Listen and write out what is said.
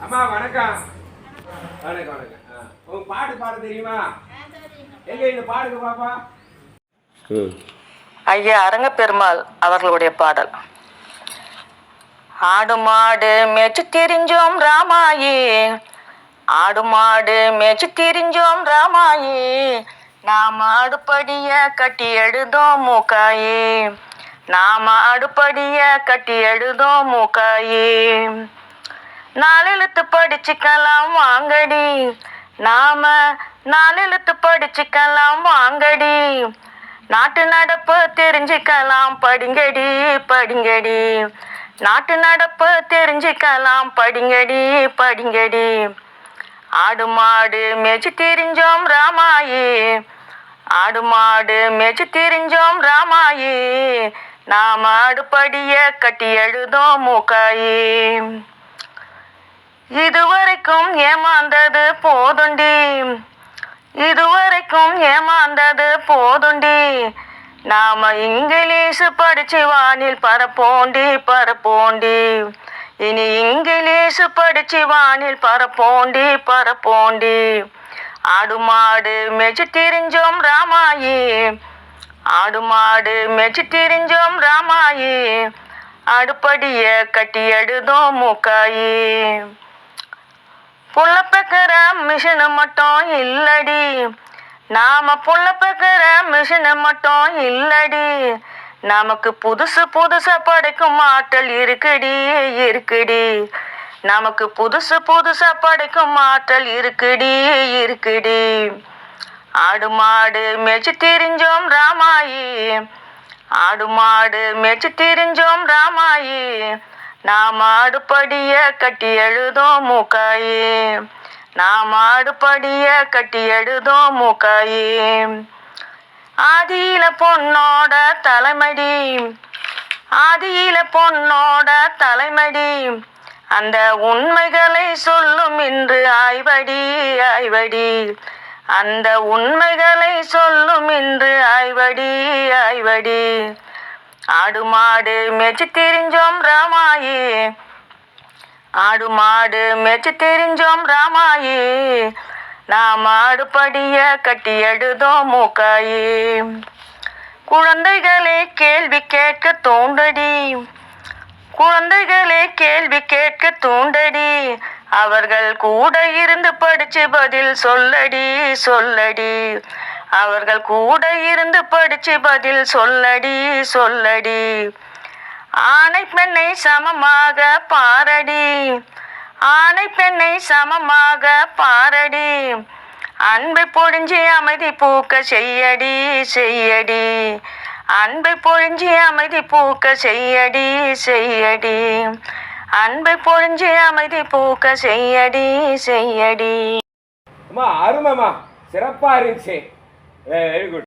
அம்மா வணக்கம். வணக்கம் வணக்கம். உங்க பாட்டு பாட தெரியுமா? எங்க இந்த பாடுங்க பாப்பா? ம். ஐயா அரங்க பெருமாள் அவர்களுடைய பாடல். ஆடு மாடு மேய்ச்சி திரிஞ்சோம் ராமாயி. ஆடு மாடு மேய்ச்சி திரிஞ்சோம் ராமாயி. நாம் அடுப்படிய கட்டி எழுதோம் மூக்காயி. நாம் அடுப்படிய கட்டி எழுதோம் மூக்காயி. நாலெழுத்து படிச்சுக்கலாம் வாங்கடி. நாம நாலெழுத்து படிச்சுக்கலாம் வாங்கடி. நாட்டு நடப்பு தெரிஞ்சுக்கலாம் படிங்கடி படிங்கடி. நாட்டு நடப்பு தெரிஞ்சுக்கலாம் படிங்கடி படிங்கடி. ஆடு மாடு மேய்ச்சி தெரிஞ்சோம் ராமாயி. ஆடு மாடு மேய்ச்சி தெரிஞ்சோம் ராமாயி. நாம் அடுப்படிய கட்டி எழுதோம் மூக்காயி. இதுவரைக்கும் ஏமாந்தது போதுண்டி. இதுவரைக்கும் ஏமாந்தது போதுண்டி. நாம இங்கிலீஷ் படிச்சு வானில் பரப்போண்டி பரப்போண்டி. இனி இங்கிலீஷ் படிச்சு வானில் பரப்போண்டி பரப்போண்டி. ஆடு மாடு மெச்சு திரிஞ்சோம் ராமாயி. ஆடு மாடு மெச்சு திரிஞ்சோம் ராமாயி. அடுப்படிய கட்டி எடுதோம் மூக்காயி. புள்ளப்பக்கிற மிஷினு மட்டும் இல்லடி. நாம புள்ளப்பக்கிற மிஷினு மட்டும் இல்லடி. நமக்கு புதுசு புதுசா படைக்கும் ஆற்றல் இருக்குடி இருக்குடி. நமக்கு புதுசு புதுசா படைக்கும் ஆற்றல் இருக்குடி இருக்குடி. ஆடு மாடு மேய்ச்சி திரிஞ்சோம் ராமாயி. ஆடு மாடு மேய்ச்சி திரிஞ்சோம் ராமாயி. நாம் ஆடுபடிய கட்டி எழுதோம் மூக்காயே. நாம் ஆடுபடிய கட்டி எழுதோம் மூக்காயே. ஆதியில பொண்ணோட தலைமடி. ஆதியில பொண்ணோட தலைமடி. அந்த உண்மைகளை சொல்லும் இன்று ஆய்வடி ஆய்வடி. அந்த உண்மைகளை சொல்லும் இன்று ஆய்வடி ஆய்வடி. ஆடு மாடு மேய்ச்சி திரிஞ்சோம் ராமாயி. ஆடு மாடு மேய்ச்சி திரிஞ்சோம் ராமாயி. நாம் ஆடுபடிய கட்டி எழுதோம் மூக்காயி. குழந்தைகளே கேள்வி கேட்க தூண்டடி. குழந்தைகளே கேள்வி கேட்க தூண்டடி. அவர்கள் கூட இருந்து படிச்சு பதில் சொல்லடி சொல்லடி. அவர்கள் கூட இருந்து படிச்சு பதில் சொல்லடி சொல்லடி. ஆணை பெண்ணை சமமாக பாரடி. ஆணை பெண்ணை சமமாக பாரடி. அன்பை பொழிஞ்சி அமைதி பூக்க செய்யடி செய்யடி. அன்பை பொழிஞ்சி அமைதி பூக்க செய்யடி செய்யடி. அன்பை பொழிஞ்சி அமைதி பூக்க செய்யடி செய்யடி. அம்மா சிறப்பா இருந்துச்சு. Very good